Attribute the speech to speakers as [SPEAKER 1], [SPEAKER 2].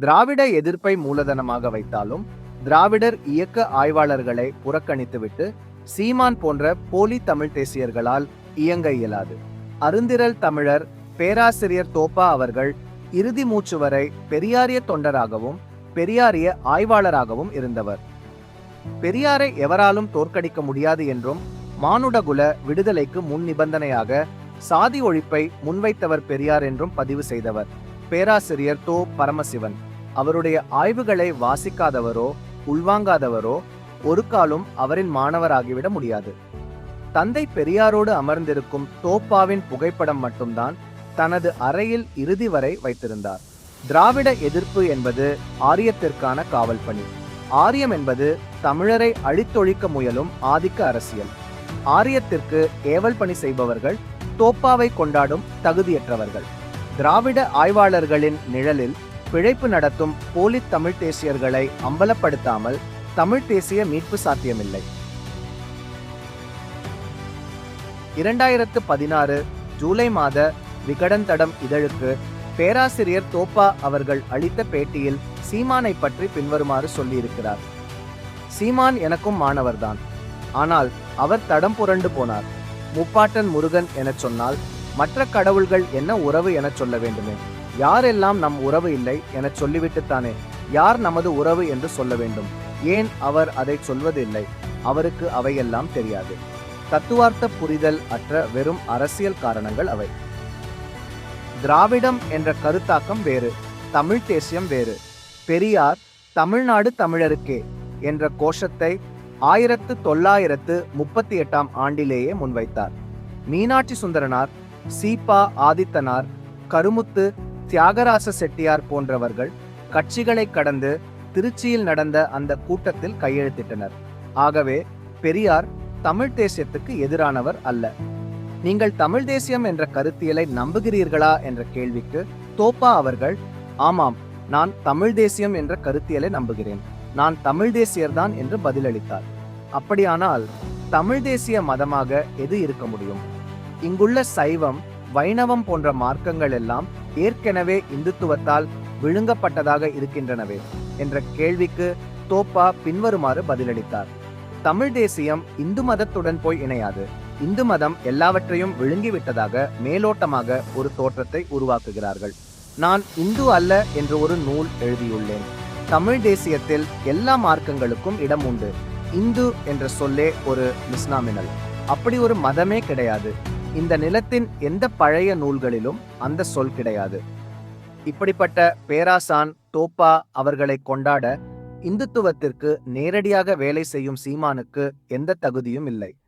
[SPEAKER 1] திராவிட எதிர்ப்பை மூலதனமாக வைத்தாலும் திராவிடர் இயக்க ஆய்வாளர்களை புறக்கணித்துவிட்டு சீமான் போன்ற போலி தமிழ் தேசியர்களால் இயங்க இயலாது. அருந்திரல் தமிழர் பேராசிரியர் தோப்பா அவர்கள் இறுதி மூச்சு வரை பெரியாரிய தொண்டராகவும் பெரியாரிய ஆய்வாளராகவும் இருந்தவர். பெரியாரை எவராலும் தோற்கடிக்க முடியாது என்றும் மானுடகுல விடுதலைக்கு முன் நிபந்தனையாக சாதி ஒழிப்பை முன்வைத்தவர் பெரியார் என்றும் பதிவு செய்தவர். பேராசிரியர் தோ. பரமசிவன். அவருடைய ஆய்வுகளை வாசிக்காதவரோ உள்வாங்காதவரோ ஒரு காலும் அவரின் மாணவராகிவிட முடியாது. தந்தை பெரியாரோடு அமர்ந்திருக்கும் தோப்பாவின் புகைப்படம் மட்டும்தான் தனது அறையில் இறுதி வரை வைத்திருந்தார். திராவிட எதிர்ப்பு என்பது ஆரியத்திற்கான காவல் பணி. ஆரியம் என்பது தமிழரை அழித்தொழிக்க முயலும் ஆதிக்க அரசியல். ஆரியத்திற்கு ஏவல் பணி செய்பவர்கள் தோப்பாவை கொண்டாடும் தகுதியற்றவர்கள். திராவிட ஆய்வாளர்களின் நிழலில் பிழைப்பு நடத்தும் போலி தமிழ் தேசியர்களை அம்பலப்படுத்தாமல் தமிழ் தேசிய மீட்பு சாத்தியமில்லை. இரண்டாயிரத்து பதினாறு ஜூலை மாத விகடன் தடம் இதழுக்கு பேராசிரியர் தோப்பா அவர்கள் அளித்த பேட்டியில் சீமானை பற்றி பின்வருமாறு சொல்லியிருக்கிறார். சீமான் எனக்கும் மாணவர்தான். ஆனால் அவர் தடம் புரண்டு போனார். முப்பாட்டன் முருகன் எனச் சொன்னால் மற்ற கடவுள்கள் என்ன உறவு எனச் சொல்ல வேண்டுமே? யாரெல்லாம் நம் உறவு இல்லை என சொல்லிவிட்டுத்தானே? யார் நமது உறவு என்று சொல்ல வேண்டும்? ஏன் அவர் அதை சொல்வதில்லை? அவருக்கு அவையெல்லாம் தெரியாது. தத்துவார்த்த புரிதல் அற்ற வெறும் அரசியல் காரணங்கள் அவை. திராவிடம் என்ற கருத்தாக்கம் வேறு தமிழ் தேசியம் வேறு. பெரியார் தமிழ்நாடு தமிழருக்கே என்ற கோஷத்தை ஆயிரத்து தொள்ளாயிரத்து முப்பத்தி எட்டாம் ஆண்டிலேயே முன்வைத்தார். மீனாட்சி சுந்தரனார் சீபா ஆதித்தனார் கருமுத்து தியாகராச செட்டியார் போன்றவர்கள் கட்சிகளை கடந்து திருச்சியில் நடந்த அந்த கூட்டத்தில் கையெழுத்திட்டனர். ஆகவே பெரியார் தமிழ் தேசியத்துக்கு எதிரானவர் அல்ல. நீங்கள் தமிழ் தேசியம் என்ற கருத்தியலை நம்புகிறீர்களா என்ற கேள்விக்கு தோப்பா அவர்கள் ஆமாம் நான் தமிழ் தேசியம் என்ற கருத்தியலை நம்புகிறேன். நான் தமிழ் தேசியர்தான் என்று பதிலளித்தார். அப்படியானால் தமிழ் தேசிய மதமாக எது இருக்க முடியும்? இங்குள்ள சைவம் வைணவம் போன்ற மார்க்கங்கள் எல்லாம் ஏற்கனவே இந்துத்துவத்தால் விழுங்கப்பட்டதாக இருக்கின்றனவே என்ற கேள்விக்கு தோப்பா பின்வருமாறு பதிலளித்தார். தமிழ் தேசியம் இந்து மதத்துடன் போய் இணையாது. இந்து மதம் எல்லாவற்றையும் விழுங்கிவிட்டதாக மேலோட்டமாக ஒரு தோற்றத்தை உருவாக்குகிறார்கள். நான் இந்து அல்ல என்று ஒரு நூல் எழுதியுள்ளேன். தமிழ் தேசியத்தில் எல்லா மார்க்கங்களுக்கும் இடம் உண்டு. இந்து என்ற சொல்லே ஒரு மிஸ்னாமினல். அப்படி ஒரு மதமே கிடையாது. இந்த நிலத்தின் எந்த பழைய நூல்களிலும் அந்த சொல் கிடையாது. இப்படிப்பட்ட பேராசான் தோப்பா அவர்களை கொண்டாட இந்துத்துவத்திற்கு நேரடியாக வேலை செய்யும் சீமானுக்கு எந்த தகுதியும் இல்லை.